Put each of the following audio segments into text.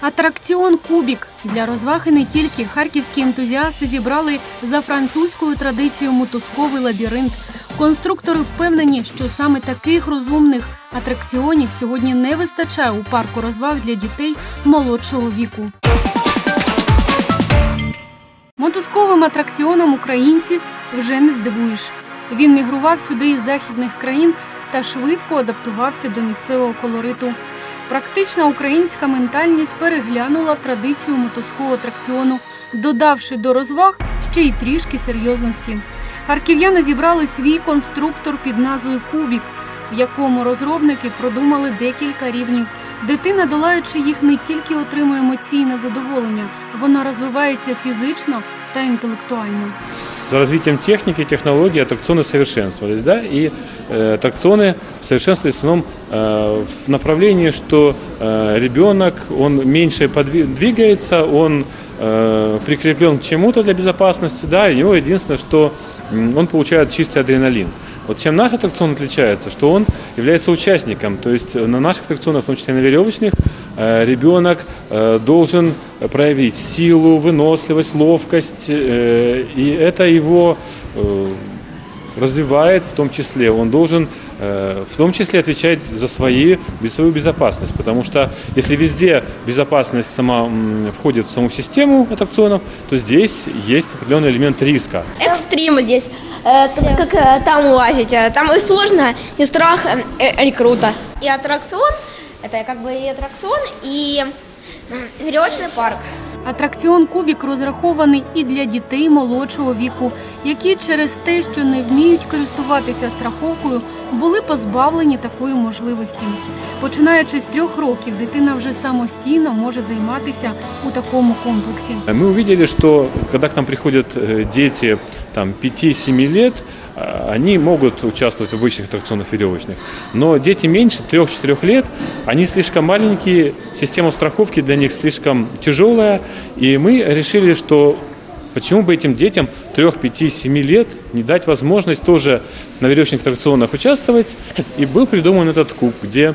Атракціон Кубік для розваги не тільки харківські ентузіасти зібрали за французькою традицією мотузковий лабіринт. Конструктори впевнені, що саме таких розумних атракціонів сьогодні не вистачає у парку розваг для дітей молодшого віку. Мотузковим атракціоном українців вже не здивуєш. Він мігрував сюди із західних країн та швидко адаптувався до місцевого колориту. Практична українська ментальність переглянула традицію мотузкового атракціону, додавши до розваг ще й трішки серйозності. Харків'яни зібрали свій конструктор під назвою Кубік, в якому розробники продумали декілька рівнів. Дитина, долаючи їх, не тільки отримує емоційне задоволення, вона розвивається фізично та інтелектуально. С развитием техники, технологий аттракционы совершенствовались, да, и э, аттракционы совершенствовались в основном э, в направлении, что э, ребенок, он меньше двигается, он э, прикреплен к чему-то для безопасности, да, и у него единственное, что он получает чистый адреналин. Вот чем наш аттракцион отличается, что он является участником, то есть на наших аттракционах, в том числе на веревочных, э, ребенок э, должен проявить силу, выносливость, ловкость, э, и это его э, развивает в том числе. Он должен э, в том числе отвечать за свои, за свою безопасность, потому что если везде безопасность сама входит в саму систему аттракционов, то здесь есть определенный элемент риска. Экстрим здесь, э, т- как э, там лазить, э, там и сложно, и страх, э, э, и круто. И аттракцион, это как бы и аттракцион, и э, веревочный парк. Атракціон Кубік розрахований і для дітей молодшого віку, які через те, що не вміють користуватися страховкою, були позбавлені такої можливості. Починаючи з трьох років, дитина вже самостійно може займатися у такому комплексі. Мы увидели, что когда к нам приходят э, дети там, 5-7 лет, а, они могут участвовать в обычных аттракционах веревочных. Но дети меньше 3-4 лет, они слишком маленькие, система страховки для них слишком тяжелая. И мы решили, что почему бы этим детям 3, 5, 7 лет не дать возможность тоже на веревочных аттракционах участвовать. И был придуман этот куб, где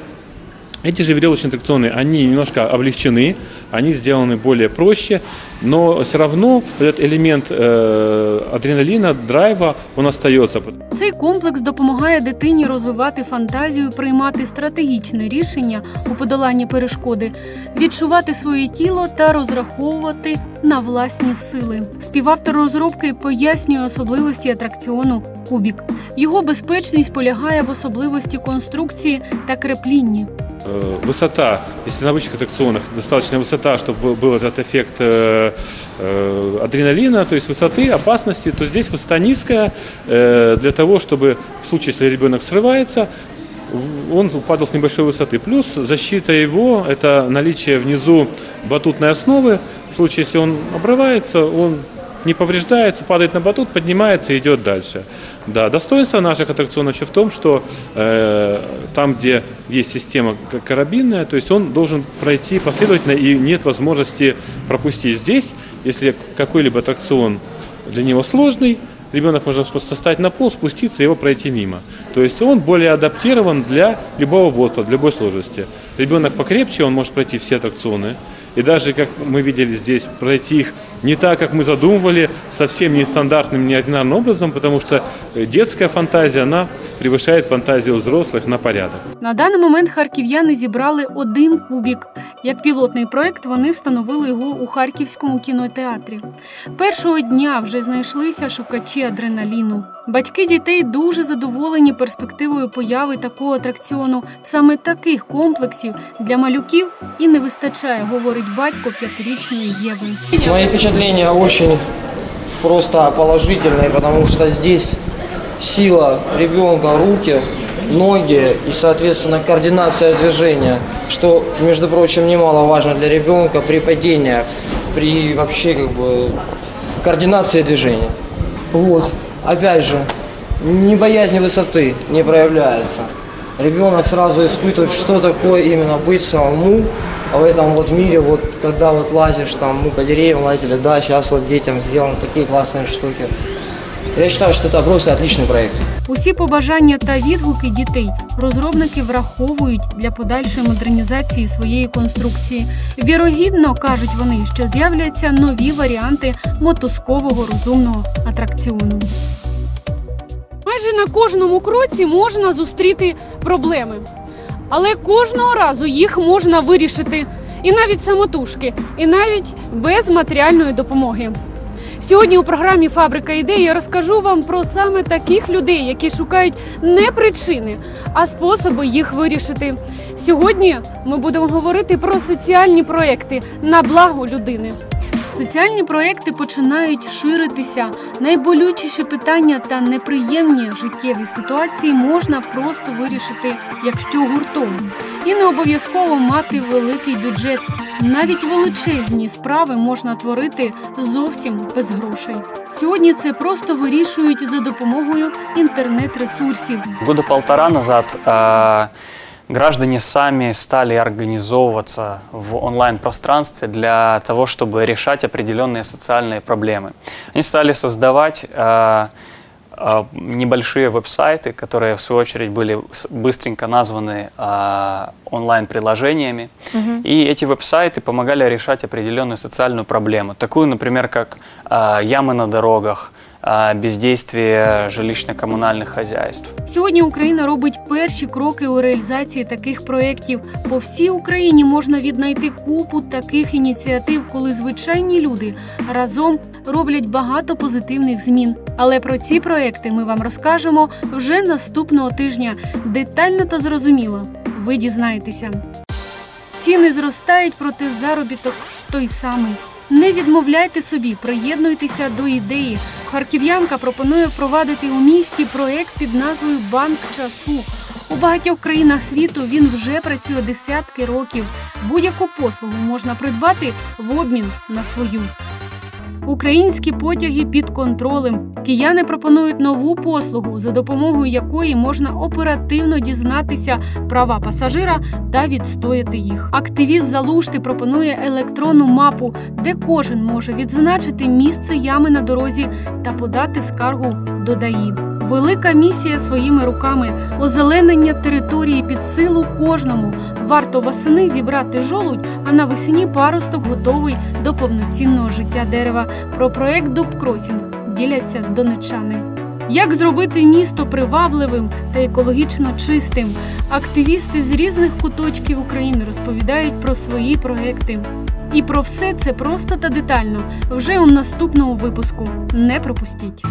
эти же веревочные аттракционы, они немножко облегчены, они сделаны более проще, но все равно этот элемент э, адреналина, драйва, он остается. Цей комплекс допомагає дитині розвивати фантазію, приймати стратегічне рішення у подоланні перешкоди, відчувати своє тіло та розраховувати на власні сили. Співавтор розробки пояснює особливості атракціону Кубік. Його безпечність полягає в особливості конструкції та креплінні. Э, Высота, если на обычных аттракционах достаточная высота, чтобы был этот эффект э, э, адреналина, то есть высоты, опасности, то здесь высота низкая для того, чтобы в случае, если ребенок срывается, он падал с небольшой высоты. Плюс защита его – это наличие внизу батутной основы. В случае, если он обрывается, он не повреждается, падает на батут, поднимается и идет дальше. Да, достоинство наших аттракционов еще в том, что э, там, где есть система карабинная, то есть он должен пройти последовательно и нет возможности пропустить. Здесь, если какой-либо аттракцион для него сложный, ребенок может просто встать на пол, спуститься и его пройти мимо. То есть он более адаптирован для любого возраста, для любой сложности. Ребенок покрепче, он может пройти все аттракционы. И даже, как мы видели здесь, пройти их не так, как мы задумывали, совсем нестандартным, неординарным образом, потому что э, детская фантазия, она превышает фантазию взрослых на порядок. На даний момент харків'яни зібрали один кубік. Як пілотний проект вони встановили його у харківському кінотеатрі. Першого дня вже знайшлися шукачі адреналіну. Батьки дітей дуже задоволені перспективою появи такого атракціону. Саме таких комплексів для малюків і не вистачає, говорить батько п'ятирічної Єви. Мои впечатления очень просто положительные, потому что здесь сила ребенка, руки, ноги и, соответственно, координация движения, что, между прочим, немаловажно для ребенка при падениях, при вообще как бы координации движения. Вот, опять же, не боязнь высоты не проявляется. Ребенок сразу испытывает, что такое именно быть самому в этом вот мире, вот когда вот лазишь, там мы по деревьям лазили, да, сейчас вот детям сделаны такие классные штуки. Я считаю, что это просто отличный проект. Усі побажання та відгуки дітей розробники враховують для подальшої модернізації своєї конструкції. Вірогідно кажуть вони, що з'являться нові варіанти мотузкового розумного атракціону. Майже на кожному кроці можна зустріти проблеми, але кожного разу їх можна вирішити і навіть самотужки, і навіть без матеріальної допомоги. Сьогодні у програмі Фабрика ідей я розкажу вам про саме таких людей, які шукають не причини, а способи їх вирішити. Сьогодні ми будемо говорити про соціальні проекти на благо людини. Соціальні проекти починають ширитися. Найболючіші питання та неприємні життєві ситуації можна просто вирішити, якщо гуртом. І не обов'язково мати великий бюджет. Навіть величезні справи можна творити зовсім без грошей. Сьогодні це просто вирішують за допомогою інтернет-ресурсів. Года полтора назад э, граждане сами стали организовываться в онлайн-пространстве для того, чтобы решать определенные социальные проблемы. Они стали создавать э, э, небольшие веб-сайты, которые в свою очередь были быстренько названы э, онлайн-приложениями. И эти веб-сайты помогали решать определенную социальную проблему, такую, например, как э, ямы на дорогах, бездействие жилищно-коммунальных хозяйств. Сьогодні Україна робить перші кроки у реалізації таких проєктів. По всій Україні можна віднайти купу таких ініціатив, коли звичайні люди разом роблять багато позитивних змін. Але про ці проекти ми вам розкажемо вже наступного тижня. Детально та зрозуміло. Ви дізнаєтеся. Ціни зростають, проте заробіток той самий. Не відмовляйте собі, приєднуйтеся до ідеї. Харків'янка пропонує впровадити у місті проект під назвою Банк часу. У багатьох країнах світу він вже працює десятки років. Будь-яку послугу можна придбати в обмін на свою. Українські потяги під контролем. Кияни пропонують нову послугу, за допомогою якої можна оперативно дізнатися права пасажира та відстояти їх. Активіст Залушти пропонує електронну мапу, де кожен може відзначити місце ями на дорозі та подати скаргу до ДАІ. Велика місія своїми руками озеленення території під силу кожному. Варто восени зібрати жолудь, а навесні паросток готовий до повноцінного життя дерева. Про проект Дубкросінг діляться донечани. Як зробити місто привабливим та екологічно чистим? Активісти з різних куточків України розповідають про свої проекти. І про все це просто та детально вже у наступному випуску. Не пропустіть.